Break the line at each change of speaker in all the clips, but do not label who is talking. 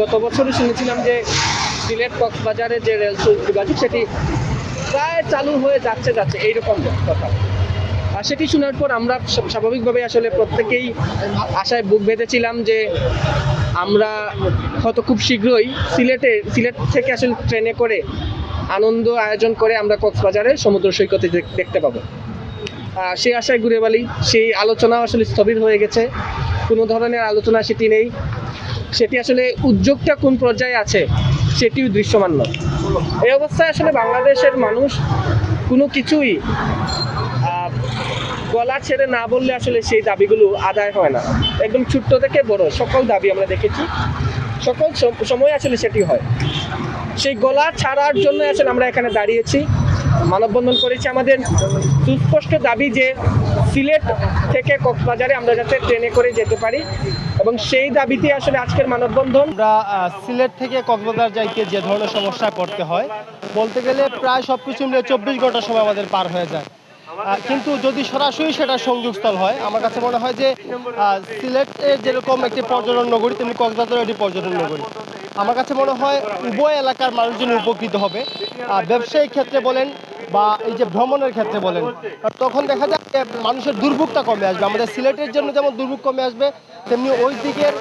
গত বছরই শুনেছিলাম যে সিলেট কক্সবাজারে যে রেল যোগাযোগ, সেটি প্রায় চালু হয়ে যাচ্ছে যাচ্ছে, এইরকম কথা। আর সেটি শোনার পর আমরা স্বাভাবিকভাবে আসলে প্রত্যেকেই আশায় বুক বেঁধেছিলাম যে আমরা হয়তো খুব শীঘ্রই সিলেটে, সিলেট থেকে আসলে ট্রেনে করে আনন্দ আয়োজন করে আমরা কক্সবাজারে সমুদ্র সৈকতে দেখতে পাবো। সেই আশায় ঘুরে বালি, সেই আলোচনা আসলে স্থবির হয়ে গেছে। কোনো ধরনের আলোচনা সেটি নেই। সেটি আসলে উদ্যোগটা কোন পর্যায়ে আছে সেটিও দৃশ্যমান নয়। এই অবস্থায় আসলে বাংলাদেশের মানুষ কোনো কিছুই গলা ছেড়ে না বললে আসলে সেই দাবিগুলো আদায় হয় না। একদম ছোট্ট থেকে বড় সকল দাবি আমরা দেখেছি। সকল সম- সময় আসলে সেটি হয়। সেই গলা ছাড়ার জন্য আসলে আমরা এখানে দাঁড়িয়েছি। মানববন্ধন করেছি। আমাদের সুস্পষ্ট দাবি যে সিলেট থেকে কক্সবাজারে আমরা যাতে ট্রেনে করে যেতে পারি এবং সেই দাবিতে আসলে আজকের মানববন্ধন।
আমরা সিলেট থেকে কক্সবাজার যাইতে যে ধরনের সমস্যায় পড়তে হয়, বলতে গেলে প্রায় সব কিছু মিলে চব্বিশ ঘণ্টা সময় আমাদের পার হয়ে যায়। কিন্তু যদি সরাসরি সেটা সংযোগস্থল হয়, আমার কাছে মনে হয় যে সিলেটে যেরকম একটি পর্যটন নগরী, তেমনি কক্সবাজার একটি পর্যটন নগরী। আমার কাছে মনে হয় উভয় এলাকার মানুষজন উপকৃত হবে। ব্যবসায়িক ক্ষেত্রে বলেন বা এই যে ভ্রমণের ক্ষেত্রে বলেন, তখন দেখা যায় মানুষের দুর্ভোগটা কমে আসবে। আমাদের সিলেটের জন্য যেমন দুর্ভোগ কমে আসবে, তেমনি ওই দিকের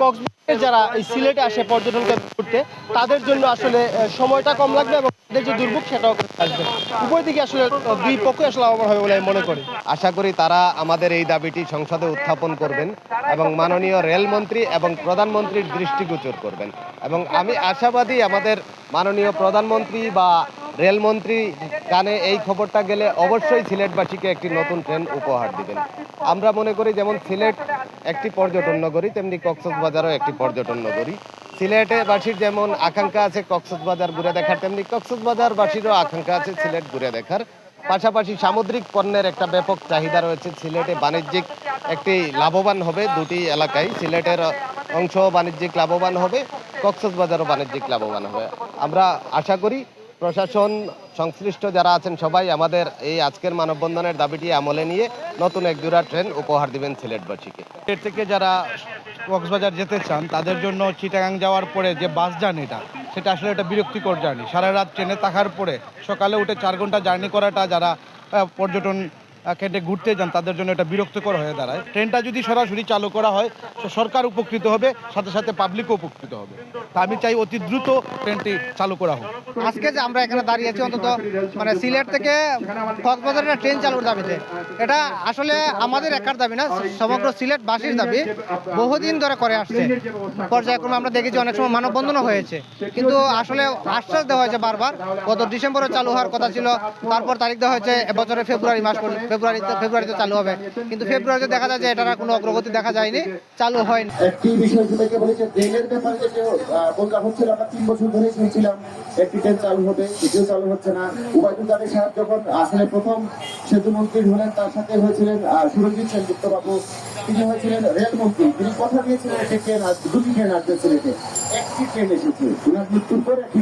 কক্সবাজারের যারা এই সিলেটে আসে পর্যটন করতে তাদের জন্য আসলে সময়টা কম লাগবে এবং তাদের যে দুর্ভোগ সেটাও আসবে। উভয় দিকে আসলে দুই পক্ষে আসলে লাভবান হবে বলে আমি মনে করি।
আশা করি তারা আমাদের এই দাবিটি সংসদে উত্থাপন করবেন এবং মাননীয় রেলমন্ত্রী এবং প্রধানমন্ত্রীর দৃষ্টিগোচর করবেন। এবং আমি আশাবাদী আমাদের মাননীয় প্রধানমন্ত্রী বা রেলমন্ত্রী কানে এই খবরটা গেলে অবশ্যই সিলেটবাসীকে একটি নতুন ট্রেন উপহার দিবেন। আমরা মনে করি যেমন সিলেট একটি পর্যটন নগরী, তেমনি কক্সবাজারও একটি পর্যটন নগরী। সিলেটবাসীর যেমন আকাঙ্ক্ষা আছে কক্সবাজার ঘুরে দেখার, তেমনি কক্সবাজারবাসীরও আকাঙ্ক্ষা আছে সিলেট ঘুরে দেখার। পাশাপাশি সামুদ্রিক পণ্যের একটা ব্যাপক চাহিদা রয়েছে। সিলেটে বাণিজ্যিক একটি লাভবান হবে দুটি এলাকায়। সিলেটের অংশ বাণিজ্যিক লাভবান হবে, কক্সবাজারও বাণিজ্যিক লাভবান হবে। আমরা আশা করি প্রশাসন, সংশ্লিষ্ট যারা আছেন সবাই আমাদের এই আজকের মানববন্ধনের দাবিটি আমলে নিয়ে নতুন এক দুরা ট্রেন উপহার দিবেন সিলেটবাসীকে
এর থেকে যারা কক্সবাজার যেতে চান, তাদের জন্য চিটাগাং যাওয়ার পরে যে বাস জার্নিটা সেটা আসলে একটা বিরক্তিকর জার্নি। সারা রাত ট্রেনে থাকার পরে সকালে উঠে চার ঘণ্টা জার্নি করাটা যারা পর্যটন কেন্দ্রে ঘুরতে যান, তাদের জন্য এটা বিরক্তিকর হয়ে দাঁড়ায়। ট্রেনটা যদি সরাসরি চালু করা হয় তো সরকার উপকৃত হবে, সাথে সাথে পাবলিকও উপকৃত হবে। তা আমি চাই অতি দ্রুত ট্রেনটি চালু করা হোক।
আজকে যে আমরা এখানে দাঁড়িয়ে আছি, অন্তত মানে সিলেট থেকে কক্সবাজারের একটা ট্রেন চালুর দাবিতে, এটা আসলে আমাদের একার দাবি না, সমগ্র সিলেটবাসীর দাবি। বহুদিন ধরে করে আসছে। পর্যায়ক্রমে আমরা দেখেছি অনেক সময় মানববন্ধনও হয়েছে। কিন্তু আসলে আশ্বাস দেওয়া হয়েছে বারবার, গত ডিসেম্বরে চালু হওয়ার কথা ছিল, তারপর তারিখ দেওয়া হয়েছে, এবছরের ফেব্রুয়ারি মাস পর্যন্ত ফেব্রুয়ারিতে ফেব্রুয়ারিতে চালু হবে। কিন্তু ফেব্রুয়ারিতে দেখা যায় যে এটার কোনো অগ্রগতি দেখা যায়নি। চালু হয়নি।
একটি বিষয় তোমাকে বলেছে ট্রেনের ব্যাপারে যে বলকা হচ্ছিল আমরা তিন বছর ধরে শুনছিলাম, একটি ট্রেন চালু হবে, দ্বিতীয় চালু হচ্ছে না। উবায়দুল কাদের সাহেব যখন আসলে প্রথম সেতু মন্ত্রী হলেন, তার সাথে হয়েছিলেন সুরঞ্জিত সেনগুপ্ত বাবু তিনি হয়েছিলেন রেলমন্ত্রী তিনি কথা দিয়েছিলেন একটি ট্রেন দুটি ট্রেন আসবে সিলেটে একটি ট্রেন এসেছে। ওনার মৃত্যুর পর একটি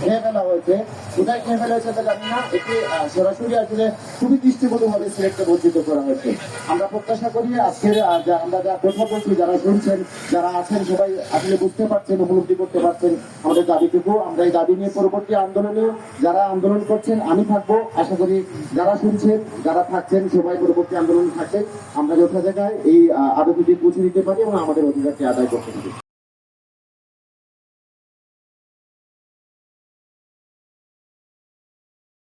খেয়ে ফেলা হয়েছে। কোথায় খেয়ে ফেলা হয়েছে তা জানি না এটি সরাসরি আসলে খুবই দৃষ্টিগতভাবে সিলেটকে বঞ্চিত করা হয়েছে। আমরা প্রত্যাশা করি আজকের আমরা যা কথা বলছি যারা শুনছেন, যারা আছেন, সবাই আসলে বুঝতে পারছেন, উপলব্ধি করতে পারছেন আমাদের দাবিটুকু। আমরা এই দাবি নিয়ে পরবর্তী আন্দোলনে যারা আন্দোলন করছেন, আমি থাকব। আশা করি যারা শুনছেন, যারা থাকছেন, সবাই পরবর্তী আন্দোলন থাকবে আমরা যথা জায়গায় এই আবেদনটি পৌঁছে দিতে পারি এবং আমাদের অধিকারটি আদায় করতে পারি।